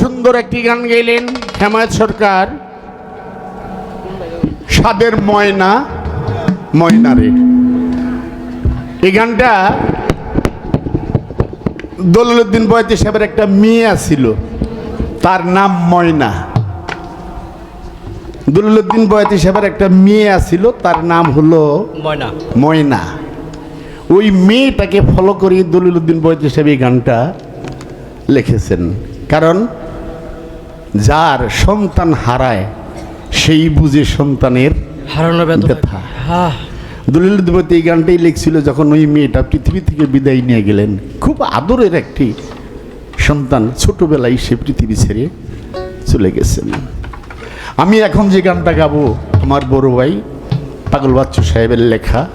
সুন্দর একটি গান গাইলেন হেমায়ত সরকার। সাদের ময়না ময়নারে এই গানটা দলিলুদ্দিন বয়তি সাহেবের একটা মেয়ে ছিল তার নাম ময়না। দলিলুদ্দিন বয়তি সাহেবের একটা মেয়ে ছিল তার নাম হলো ময়না। ময়না। ওই মেয়েটাকে ফলো করে দলিলুদ্দিন বয়তি সাহেব এই গানটা লিখেছেন। কারণ যার সন্তান হারায় সেই বুঝে সন্তানের হারানো ব্যথা। হ্যাঁ। দলিলুদ্দিন এই গানটাই লিখছিল যখন ওই মেয়েটা পৃথিবী থেকে বিদায় নিয়ে গেলেন। খুব আদরের একটি সন্তান। ছোটবেলায় সে পৃথিবী ছেড়ে চলে গেছেন। আমি এখন যে গানটা গাবো আমার বড় ভাই পাগল বাচ্চু সাহেবের লেখা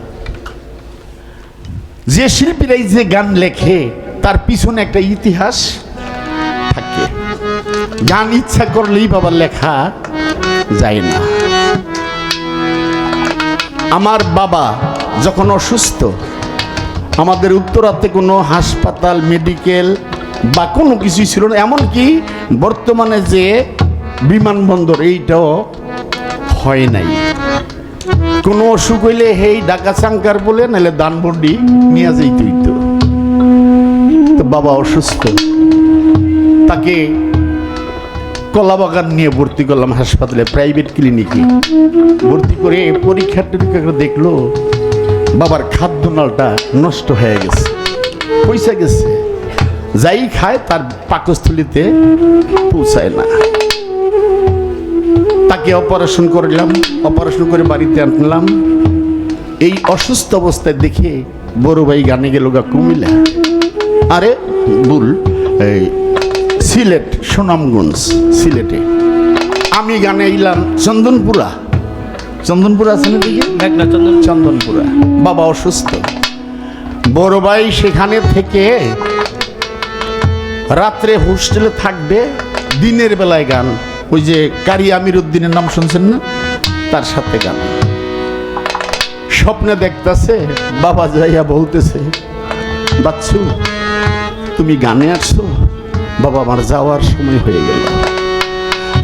যে শিল্পীরাই যে গান লেখে তার পিছনে একটা ইতিহাস থাকে। গান ইচ্ছা করলেই বাবার লেখা যায় না। আমার বাবা যখন অসুস্থ, আমাদের উত্তরাতে কোনো হাসপাতাল, মেডিকেল বা কোনো কিছুই ছিল না। এমনকি বর্তমানে যে বিমানবন্দর, এইটাও হয় নাই। কোনো অসুখ হইলে, হেই, ডাকা চাঙ্কার বলে, নাহলে দানবন্ডি নিয়ে যাইতে হইতো। তো বাবা অসুস্থ। তাকে কলাবাগান নিয়ে ভর্তি করলাম হাসপাতালে প্রাইভেট ক্লিনিকে ভর্তি করে পরীক্ষা টরীক্ষা করে দেখল, বাবার খাদ্য নালটা নষ্ট হয়ে গেছে, পয়সা গেছে। যাই খায়, তার পাকস্থলিতে পৌঁছায় না। তাকে অপারেশন করলাম অপারেশন করে বাড়িতে আনলাম। এই অসুস্থ অবস্থায় দেখে বড় ভাই গানে গেল গা, কুমিল্লা। আরে, ভুল, এই সিলেট সুনামগঞ্জ সিলেটে। আমি গানে এলাম চন্দনপুরা। চন্দনপুরা আছে না চন্দন চন্দনপুরা। বাবা অসুস্থ। বড় ভাই সেখানে থেকে রাত্রে হোস্টেলে থাকবে দিনের বেলায় গান। ওই যে কারি আমির উদ্দিনের নাম শুনছেন না? তার সাথে গান। স্বপ্নে দেখতাছে বাবা যাইয়া বলতেছে বাচ্চু তুমি গানে আসছো বাবা, আমার যাওয়ার সময় হয়ে গেল।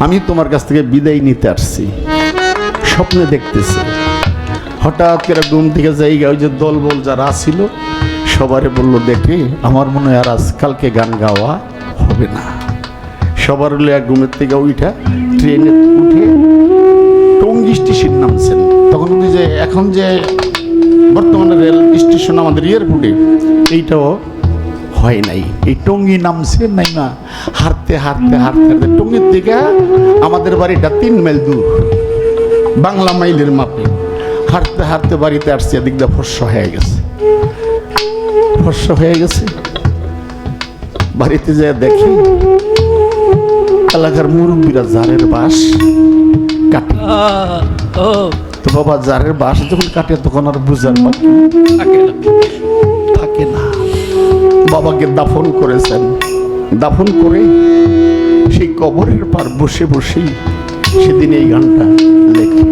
আমি তোমার কাছ থেকে বিদায় নিতে আসছি। স্বপ্নে দেখতেছি। হঠাৎ করে ঘুম থেকে জায়গা ওই যে দল বল যারা ছিল সবারে বলল, দেখে আমার মনে হয় আর আজকালকে গান গাওয়া হবে না। সবার হলে এক ঘুমের থেকে ওইটা ট্রেনে উঠে টঙ্গি স্টেশন নামছেন। তখন উনি যে, এখন যে বর্তমানে রেল স্টেশন আমাদের এয়ারপোর্টে, এইটাও হয় নাই। এই টঙ্গি নামছে নাই না হারতে হারতে হারতে হারতে টঙ্গির থেকে আমাদের বাড়িটা তিন মাইল দূর। বাংলা মাইলের মাপে। হাঁটতে হাঁটতে বাড়িতে আসছে এদিক দিয়ে ফর্স হয়ে গেছে। ফর্স হয়ে গেছে। বাড়িতে যেয়ে দেখি এলাকার মুরব্বীরা জারের বাস কাটে। ও। তো বাবা জারের বাস যখন কাটে তখন আর বুঝার বাকি থাকে না। বাবাকে দাফন করেছেন। দাফন করে সেই কবরের পার বসে বসেই সেদিন এই গানটা লেখে।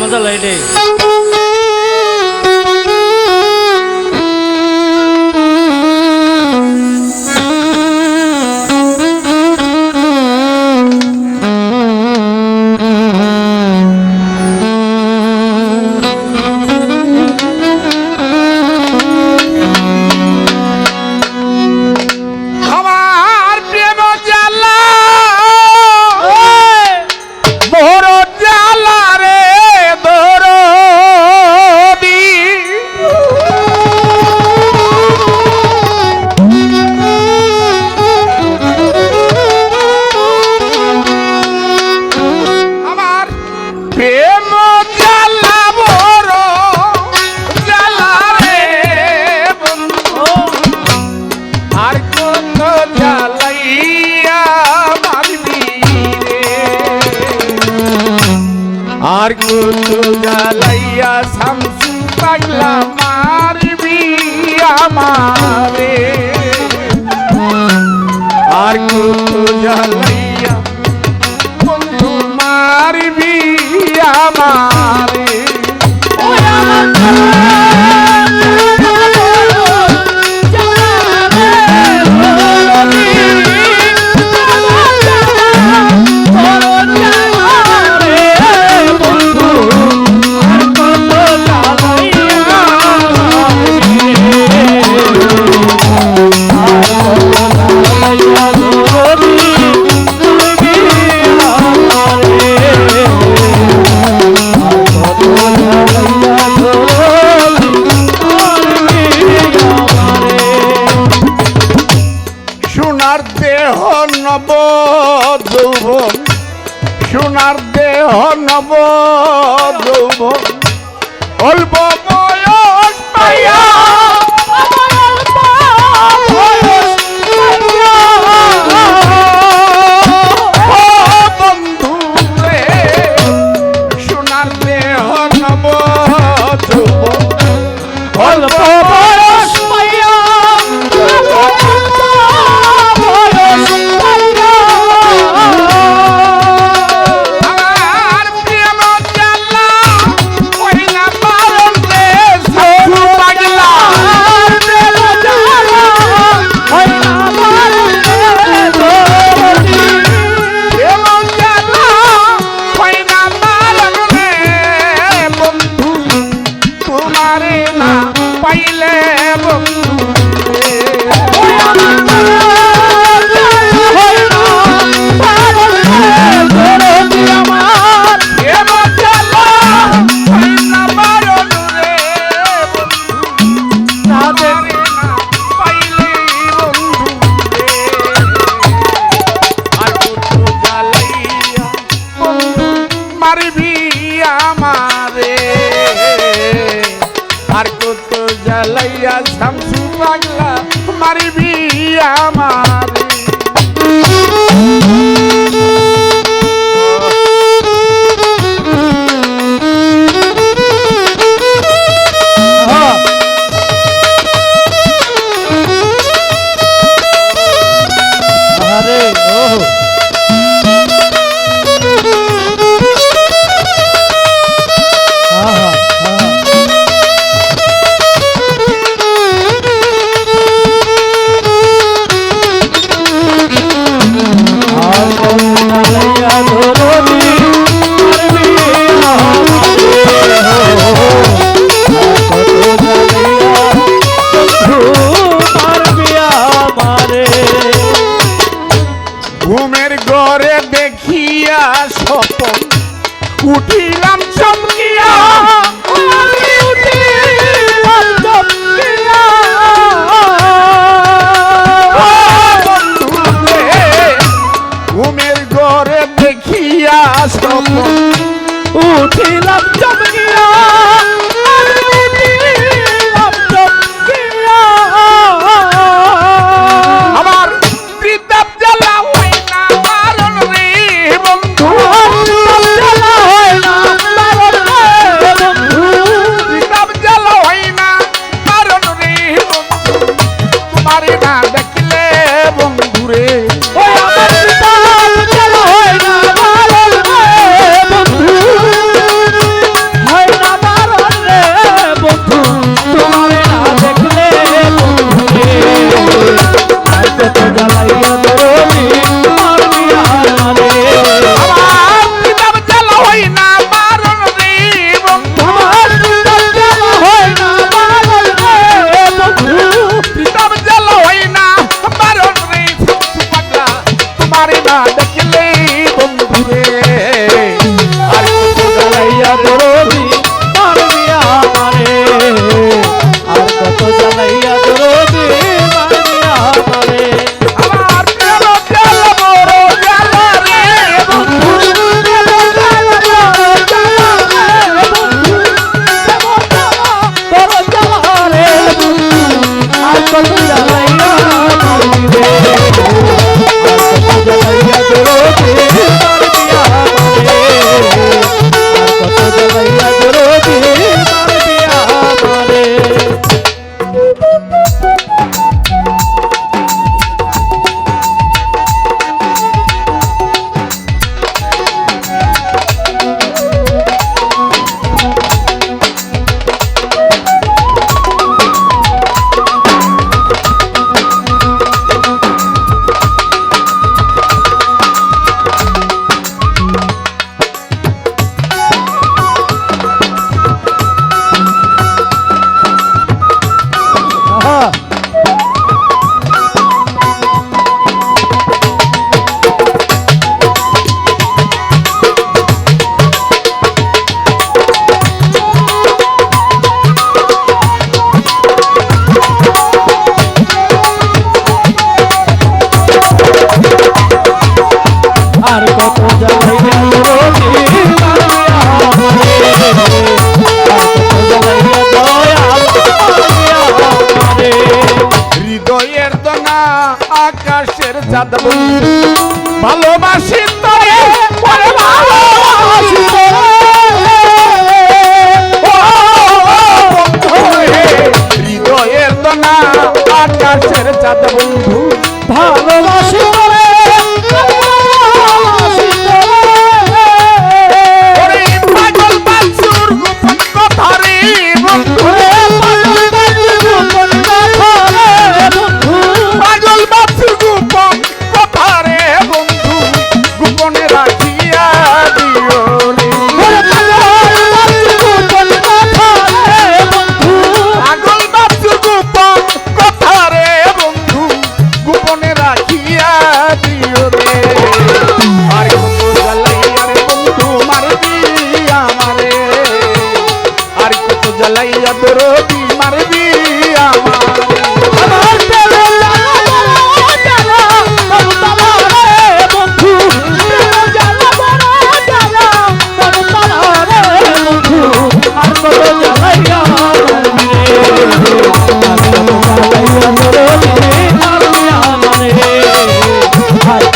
মজা লাগে জ্বালাইয়া শামসু পাগলা মারবি আমারে। আর কত জ্বালাইয়া বন্ধু মারবি আমারে। po. ভালোবাসি তোরে ভালোবাসি হৃদয়ের দোনা আকাশের চাঁদ বন্ধু ভালোবাসি